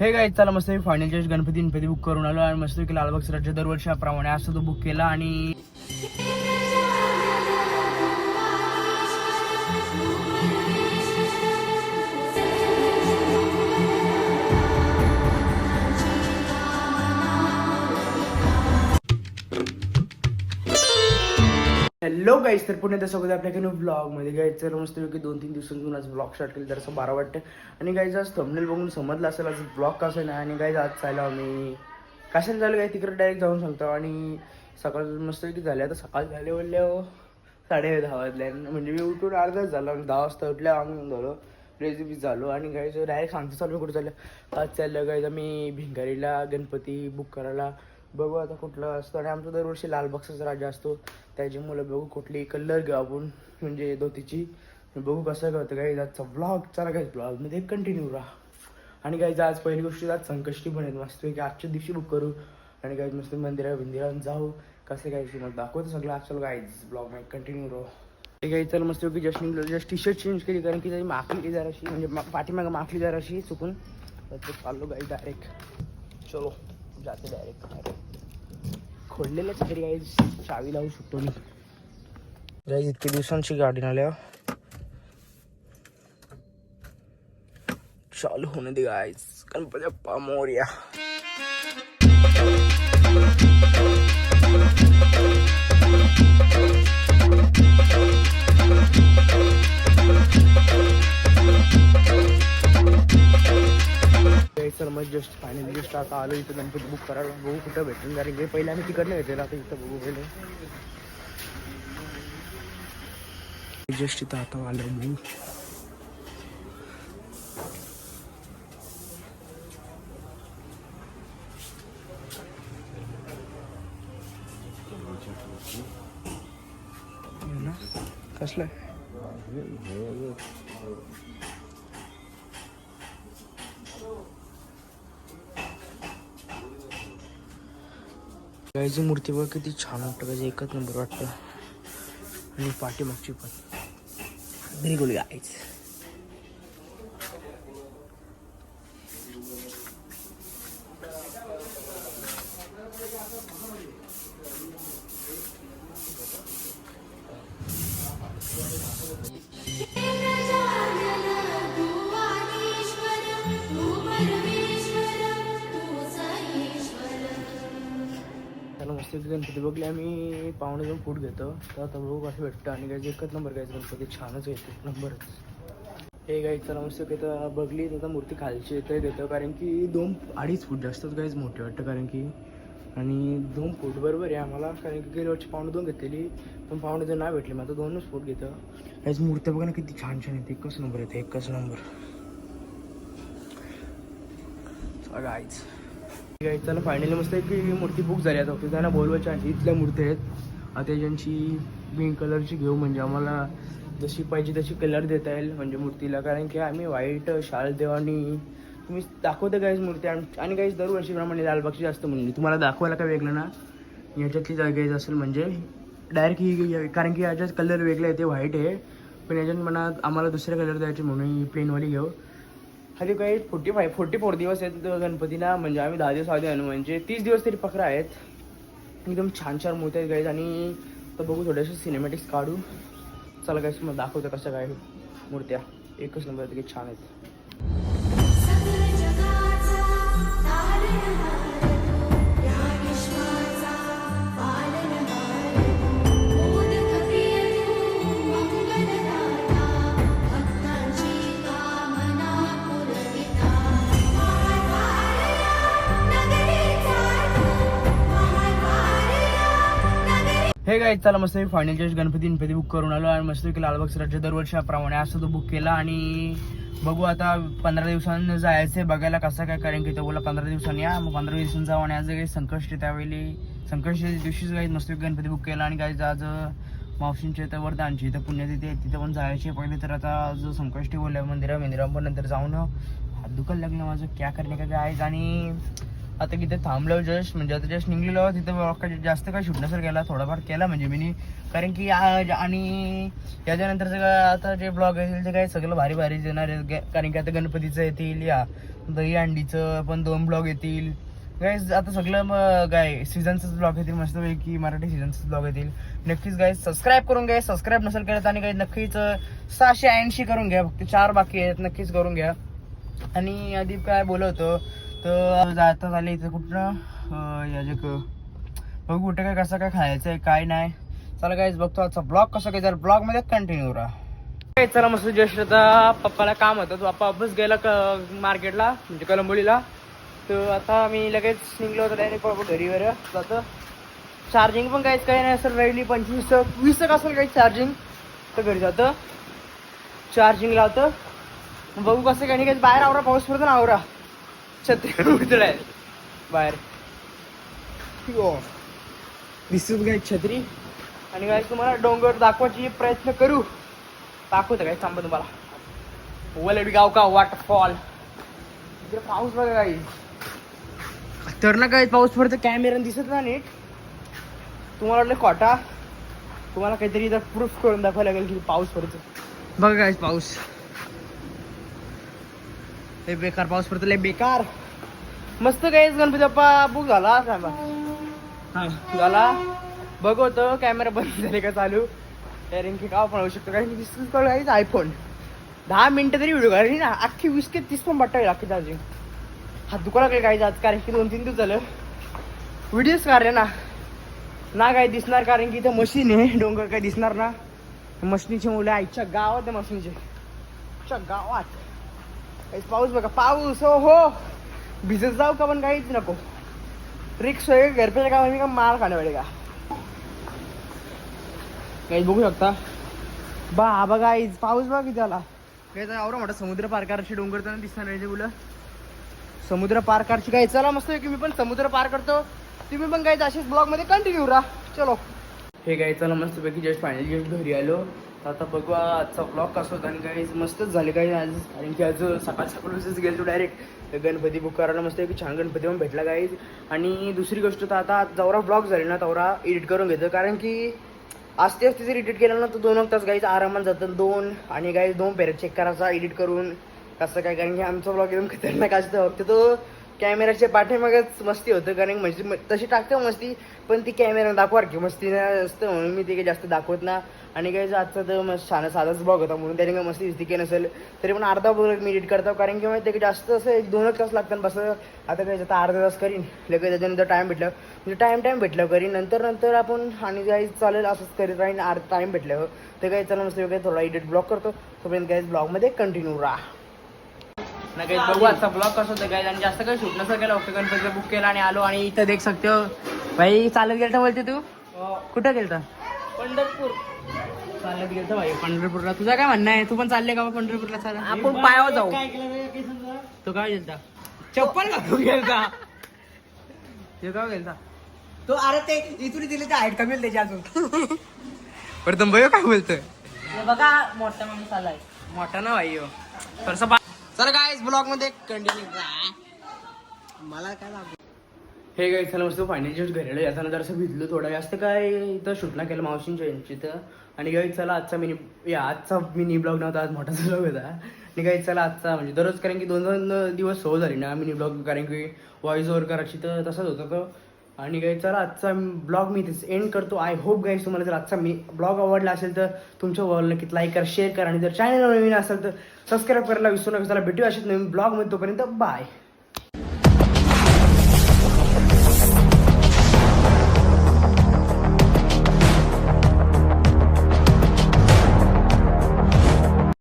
हे काय चला मस्त फायनल गणपती गणपती बुक करून आलो. आणि मस्त लालबाग सराच्या दरवर्षाप्रमाणे असं तो बुक केला आणि हॅलो गाईज तर पुणे त्यासोबत आपल्याकडे ब्लॉगमध्ये. गाईज तर मस्त की दोन तीन दिवसांतून आज ब्लॉग स्टार्ट केलं तर असं बारा वाटतं आणि गाईज आज थंबनेल बघून समजलं असेल आज ब्लॉग कसं नाही आणि गाईज आज चाललो आम्ही. कशाने झालं काय तिकडे डायरेक्ट जाऊन सांगतो. आणि सकाळ मस्त की झाले. आता सकाळ झाले म्हणले साडे दहा वाजल्या म्हणजे मी उठून अर्धाच झालो. आणि दहा वाजता उठल्या आम्ही झालो. रेसिपी झालो. आणि गाईज डायरेक्ट सांगतो चालू कुठं चाललं? आज चाललं गाईज आम्ही भिंगारीला गणपती बुक करायला. बघू आता कुठलं असतं. आणि आमचा दरवर्षी लाल बक्षाचा राजा असतो. त्याची मुलं बघू कुठली कलर घेऊ आपण. म्हणजे धोतीची. बघू कसं करतं काही आजचा ब्लॉग चला काही ब्लॉगमध्ये कंटिन्यू राहा. आणि काही आज पहिली गोष्टी आज संकष्टी पण आहेत. मस्त की आजच्या दिवशी बुक करू. आणि काही मस्त मंदिरा बिंदिरा जाऊ. कसं काय मग दाखवतो सगळं. आजचं काय ब्लॉगमध्ये कंटिन्यू राहू. ते काही चल मस्त की just just T shirt change केली. कारण की त्याची माखली जराशी. म्हणजे पाठीमागं माखली जराशी चुकून. तर चाललो गाई डायरेक्ट चलो. जाते डायरेक्ट खोडलेलंच तरी काही चावी लावू शकतो मी. इतके दिवसांची गाडी नाल्या चालू होणे दे गाईज गणपती बाप्पा you. तर मग जस्ट फायनल जस्ट आता आलो इथं गणपती बुक करायला. बघू कुठं भेटून कारण की पहिले आम्ही तिकडनं भेटेल आता इथं बघू पहिले जस्ट इथं आता आलो मी. कसलं? गायची मूर्ती बघ किती छान वाटतं गायची एकच नंबर वाटतं. आणि पाठीमागची पण. व्हेरी गुड गायच त्याला गणपती बघले आम्ही पाहुणे दोन फूट घेतो. तर आता बघू कसं भेटतं. आणि गायचं एकच नंबर घ्यायचं गणपती छानच येतो एक नंबरच हे गाईज चला मस्त की तर बघली तर मूर्ती खालची येतं देतं. कारण की दोन अडीच फूट जास्तच गाईज मोठी वाटतं. कारण की आणि दोन फूट बरोबर आहे आम्हाला. कारण की गेल्या वर्षी पाहुणे दोन घेतलेली पण पाहुणे जर नाही भेटले मग आता दोनच फूट घेतं. याच मूर्ती बघा ना किती छान छान येते एकच नंबर येते एकच नंबर आईच चला फायनली मस्त आहे की मूर्ती बुक झाली आता. फक्त त्यांना बोलवायच्या आणि इथल्या मूर्ती आहेत. आता ज्यांची पिंक कलरची घेऊ म्हणजे आम्हाला जशी पाहिजे तशी कलर देता येईल म्हणजे मूर्तीला. कारण की आम्ही व्हाईट शाल देऊ आणि तुम्ही दाखवते काहीच मूर्ती. आणि- आणि काहीच दरवर्षीप्रमाणे लालबागची जास्त म्हणजे तुम्हाला दाखवायला काय वेगळं ना? याच्यातली जागेच असेल म्हणजे डायरेक्ट ही कारण की याच्यात कलर वेगळे आहे ते व्हाईट आहे. पण याच्यात म्हणा आम्हाला दुसरे कलर द्यायचे म्हणून ही प्लेनवाली घेऊ. खाली काही फोर्टी फाय फोर्टी फोर दिवस आहेत गणपतीला म्हणजे आम्ही दहा दिवस आधी आणू म्हणजे तीस दिवस तरी पकडा आहेत. एकदम छान छान मूर्ती आहेत गाईज आणि तर बघू थोडेसे सिनेमॅटिक्स काढू. चला काय मग दाखवतो कसं काय मूर्त्या. एकच नंबर किती छान आहेत. हे काय चला मस्त मी final just Ganpati Ganpati book करून आलो आणि मस्त की लालबाग सराच्या दरवर्षाप्रमाणे असं तो बुक केला आणि बघू आता पंधरा दिवसांनी जायचं बघायला कसं काय कारण की तो बोला पंधरा दिवसांनी या मग पंधरा दिवसांनी जाऊ आणि आज काही संकष्ट त्यावेळी. संकष्ट दिवशीच काही मस्त गणपती बुक केला आणि काही आज मावशींच्या इथं वरदानची इथं पुण्यतिथी आहे तिथं पण जायचे पहिले तर आता जो संकष्टी बोलल्या मंदिरा मंदिरा पण नंतर जाऊन हात दुखायला लागलं माझं. क्या करणे का काय आणि आता तिथे थांबलो जस्ट म्हणजे आता जस्ट निघलेलो तिथे काही जास्त काही शूट केला थोडाफार केला म्हणजे मी कारण की आज आणि याच्यानंतर काय आता जे ब्लॉग येतील ते काही सगळं भारी भारी येणार आहेत. कारण की आता गणपतीचं येतील या दही अंडीचं पण दोन ब्लॉग येतील. गाईज आता सगळं मग काय सीझनचंच ब्लॉग येतील मस्तपैकी मराठी सीझनचंच ब्लॉग येतील. नक्कीच गाईज सबस्क्राईब करून घ्या. सबस्क्राईब नसेल केलं आणि काही नक्कीच सहाशे ऐंशी करून घ्या. फक्त चार बाकी आहेत नक्कीच करून घ्या. आणि आधी काय बोलवतो तर जाता झाले इथं कुठं? अं, बघ क- बघू कुठे काय कसं काय खायचं आहे काय नाही. चला काहीच बघतो आजचा ब्लॉग कसा काय जर ब्लॉगमध्ये कंटिन्यू राहा काय चला मस्त ज्येष्ठ आता पप्पाला काम होतं तो पप्पा अभ्यास गेला क मार्केटला म्हणजे कलंबोलीला. तर आता मी लगेच निघलो होतो डायरेक्ट घरी वर जातं. चार्जिंग पण काहीच काही नाही असेल राहिली पंचवीस वीस असेल काही चार्जिंग तर घरी जातं. चार्जिंग लावतं. बघू कसं काही नाही काही बाहेर आवरा पाऊस पडतो ना आवरा. छत्री उतराय बाहेर दिसत काय छत्री. आणि काय तुम्हाला डोंगर दाखवायची प्रयत्न करू. दाखवतो काय थांबा तुम्हाला. वलड गाव का वॉटरफॉल इकडे पाऊस बघा काही तर ना काय पाऊस पडतो कॅमेरा दिसत ना नीट. तुम्हाला वाटलं खोटा? तुम्हाला काहीतरी इथं प्रूफ करून दाखवायला लागेल की पाऊस पडतो बघा काय पाऊस. लय बेकार पाऊस पडतो लय बेकार. मस्त काहीच गणपती बाप्पा बुक झाला थांबा हा. झाला. बघतो कॅमेरा बंद झाले का चालू? कारण की का पण होऊ शकतो. कारण की दिसत काहीच आयफोन दहा मिनिटं तरी व्हिडिओ काढली ना अख्खी वीस ते तीस पण बट्टा अख्खी चार्जिंग हात दुखायला लागले काही आज कारण की दोन तीन दिवस झालं. व्हिडिओज काढले ना. ना काय दिसणार कारण की इथं मशीन आहे. डोंगर काय दिसणार ना. मशीनीची मुलं आईच्या गावात आहे मशीनचे. गावात. पाऊस बघा पाऊस हो हो भिजत जाऊ का पण काहीच नको रिक्स होय घरपेच्या कामा मी का माल खाणे पडेगा काही बघू शकता बा बघा आईच पाऊस बघा किती आला काही आवडा मोठा समुद्र पार करायची डोंगर तर दिसणार नाही ते मुलं समुद्र पार करायची काय चला मस्त की मी पण समुद्र पार करतो तुम्ही पण काही असेच ब्लॉगमध्ये कंटिन्यू राहा चलो हे काय चला मस्त पैकी जस्ट फायनली जस्ट घरी आलो तर आता बघू आजचा ब्लॉग कसा होता आणि काही मस्तच झाले काही आज. कारण की आज सकाळ सकाळच गेलो डायरेक्ट गणपती बुक करायला मस्त की छान गणपती पण भेटला काही आणि दुसरी गोष्ट तर आता जवरा ब्लॉग झाले ना तेवढा एडिट करून घेतो. कारण की असते असते जर एडिट केलं ना तर दोन तास गाईच आरामात जातात दोन. आणि गाईज दोन पेर चेक करायचा एडिट करून. कसं काय? कारण की आमचा ब्लॉग एकदम खतरनाक असतं. फक्त तो कॅमेराच्या पाठीमागच मस्ती होतं कारण म्हणजे तशी टाकतो मस्ती पण ती कॅमेरा दाखवा की मस्ती नाही असतं म्हणून मी ते काही जास्त दाखवत ना आणि काही आजचा तर मस्त छान साधाच ब्लॉग होता म्हणून त्याने काही मस्ती दिसती की नसेल तरी पण अर्धा ब्लॉग मी एडिट करतो कारण की माहिती जास्त असं एक दोनच तास लागतात बस. आता काही आता अर्धा तास करीन लगेच त्याच्यानंतर टाईम भेटलं म्हणजे टाईम टाईम भेटलं करीन नंतर नंतर आपण आणि काही चालेल असंच करीत राहीन अर्धा टाईम भेटल्यावर. तर काही चला मस्त काही थोडा एडिट ब्लॉग करतो. तोपर्यंत काही ब्लॉगमध्ये कंटिन्यू राहा. ना काही बघू. आजचा ब्लॉग कसं होतं काय आणि जास्त काही शूट नसं केलं. फक्त गणपतीचं बुक केला आणि आलो आणि इथं देख सकते हो भाई चालत गेलता बोलते तू? कुठं गेलता? पंढरपूर. चालत गेलता भाई पंढरपूरला. तुझं काय म्हणणं आहे? तू पण चालले का पंढरपूरला चाल आपण पायावर जाऊ. तो काय गेलता? चप्पल गेलता? तो काय गेलता? तो अरे ते इथून दिले ते हाईट कमी होईल त्याची अजून. प्रथम भयो काय बोलतोय? बघा मोठा माणूस आलाय. मोठा ना भाई हो. थोडस चला काय ब्लॉगमध्ये कंटिन्यू मला काय हे काय चला मस्त फायनल जस्ट घरी येताना याचा जरासं भिजलो थोडं जास्त काय इथं शूट नाही केलं मावशींच्या यांची तर. आणि काही चला आजचा मिनी या आजचा मिनी ब्लॉग नव्हता आज मोठा ब्लॉग होता. आणि काही चला आजचा म्हणजे दररोज कारण की दोन दोन दिवस हो सो झाली ना मिनी ब्लॉग कारण की व्हॉइस ओव्हर करायची तर तसंच होतं. तर आणि काही चला आजचा ब्लॉग मी इथेच एंड करतो. आय होप गाईज तुम्हाला जर आजचा मी ब्लॉग आवडला असेल तर तुमच्या वॉल नक्कीच लाईक करा शेअर करा. आणि जर चॅनल नवीन असेल तर सबस्क्राईब करायला विसरू नका. चला भेटूया असेच नवीन ब्लॉगमध्ये तोपर्यंत बाय